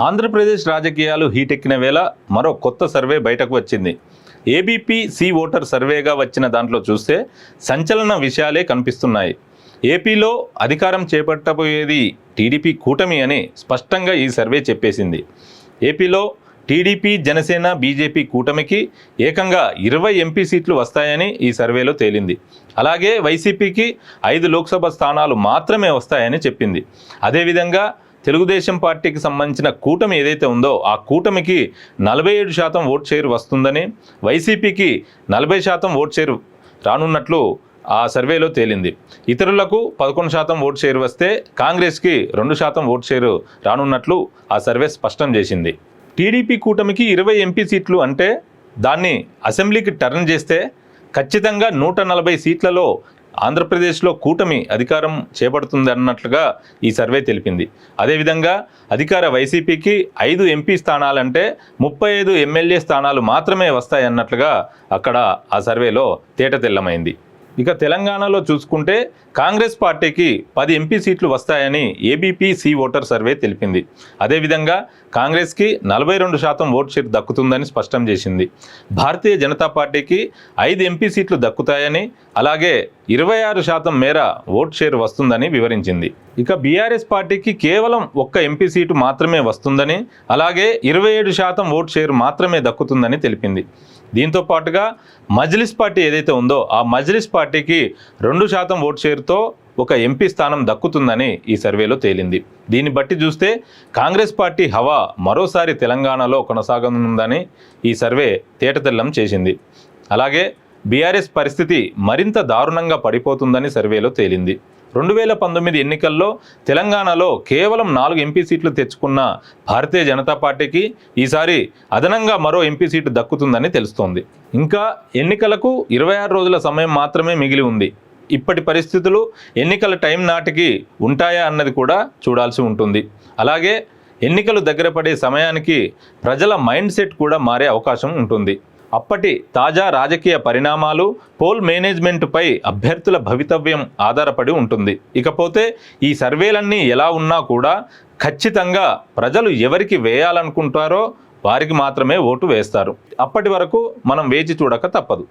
ఆంధ్రప్రదేశ్ రాజకీయాలు హీటెక్కిన వేళ మరో కొత్త సర్వే బయటకు వచ్చింది. ఏబీపీ సి ఓటర్ సర్వేగా వచ్చిన దాంట్లో చూస్తే సంచలన విషయాలే కనిపిస్తున్నాయి. ఏపీలో అధికారం చేపట్టబోయేది టీడీపీ కూటమి అని స్పష్టంగా ఈ సర్వే చెప్పేసింది. ఏపీలో టీడీపీ జనసేన బీజేపీ కూటమికి ఏకంగా ఇరవై ఎంపీ సీట్లు వస్తాయని ఈ సర్వేలో తేలింది. అలాగే వైసీపీకి ఐదు లోక్సభ స్థానాలు మాత్రమే వస్తాయని చెప్పింది. అదేవిధంగా తెలుగుదేశం పార్టీకి సంబంధించిన కూటమి ఏదైతే ఉందో ఆ కూటమికి నలభై ఏడు శాతం ఓట్ షేర్ వస్తుందని వైసీపీకి నలభై శాతం ఓట్ షేర్ రానున్నట్లు ఆ సర్వేలో తేలింది. ఇతరులకు పదకొండు శాతం ఓట్ షేర్ వస్తే కాంగ్రెస్కి రెండు శాతం ఓట్ షేరు రానున్నట్లు ఆ సర్వే స్పష్టం చేసింది. టీడీపీ కూటమికి ఇరవై ఎంపీ సీట్లు అంటే దాన్ని అసెంబ్లీకి టర్న్ చేస్తే ఖచ్చితంగా నూట నలభై సీట్లలో ఆంధ్రప్రదేశ్లో కూటమి అధికారం చేపడుతుంది అన్నట్లుగా ఈ సర్వే తెలిపింది. అదేవిధంగా అధికార వైసీపీకి ఐదు ఎంపీ స్థానాలంటే ముప్పై ఐదు ఎమ్మెల్యే స్థానాలు మాత్రమే వస్తాయన్నట్లుగా అక్కడ ఆ సర్వేలో తేటతెల్లమైంది ఇక తెలంగాణలో చూసుకుంటే కాంగ్రెస్ పార్టీకి పది ఎంపీ సీట్లు వస్తాయని ఏబీపీ సి ఓటర్ సర్వే తెలిపింది. అదేవిధంగా కాంగ్రెస్కి నలభై రెండు శాతం ఓట్ షేర్ దక్కుతుందని స్పష్టం చేసింది. భారతీయ జనతా పార్టీకి ఐదు ఎంపీ సీట్లు దక్కుతాయని అలాగే ఇరవై ఆరు శాతం మేర ఓట్ షేర్ వస్తుందని వివరించింది. ఇక బీఆర్ఎస్ పార్టీకి కేవలం ఒక్క ఎంపీ సీటు మాత్రమే వస్తుందని అలాగే ఇరవై ఏడు శాతం ఓట్ షేర్ మాత్రమే దక్కుతుందని తెలిపింది. దీంతో పాటుగా మజ్లిస్ పార్టీ ఏదైతే ఉందో ఆ మజ్లిస్ పార్టీకి రెండు శాతం ఓట్ షేర్తో ఒక ఎంపీ స్థానం దక్కుతుందని ఈ సర్వేలో తేలింది. దీన్ని బట్టి చూస్తే కాంగ్రెస్ పార్టీ హవా మరోసారి తెలంగాణలో కొనసాగనుందని ఈ సర్వే తేటతెల్లం చేసింది. అలాగే బీఆర్ఎస్ పరిస్థితి మరింత దారుణంగా పడిపోతుందని సర్వేలో తేలింది. రెండు వేల పంతొమ్మిది ఎన్నికల్లో తెలంగాణలో కేవలం నాలుగు ఎంపీ సీట్లు తెచ్చుకున్న భారతీయ జనతా పార్టీకి ఈసారి అదనంగా మరో ఎంపీ సీటు దక్కుతుందని తెలుస్తోంది. ఇంకా ఎన్నికలకు ఇరవై ఆరు రోజుల సమయం మాత్రమే మిగిలి ఉంది. ఇప్పటి పరిస్థితులు ఎన్నికల టైం నాటికి ఉంటాయా అన్నది కూడా చూడాల్సి ఉంటుంది. అలాగే ఎన్నికలు దగ్గర పడే సమయానికి ప్రజల మైండ్ సెట్ కూడా మారే అవకాశం ఉంటుంది. అప్పటి తాజా రాజకీయ పరిణామాలు పోల్ మేనేజ్మెంట్పై అభ్యర్థుల భవితవ్యం ఆధారపడి ఉంటుంది. ఇకపోతే ఈ సర్వేలన్నీ ఎలా ఉన్నా కూడా ఖచ్చితంగా ప్రజలు ఎవరికి వేయాలనుకుంటారో వారికి మాత్రమే ఓటు వేస్తారు. అప్పటి వరకు మనం వేచి చూడక తప్పదు.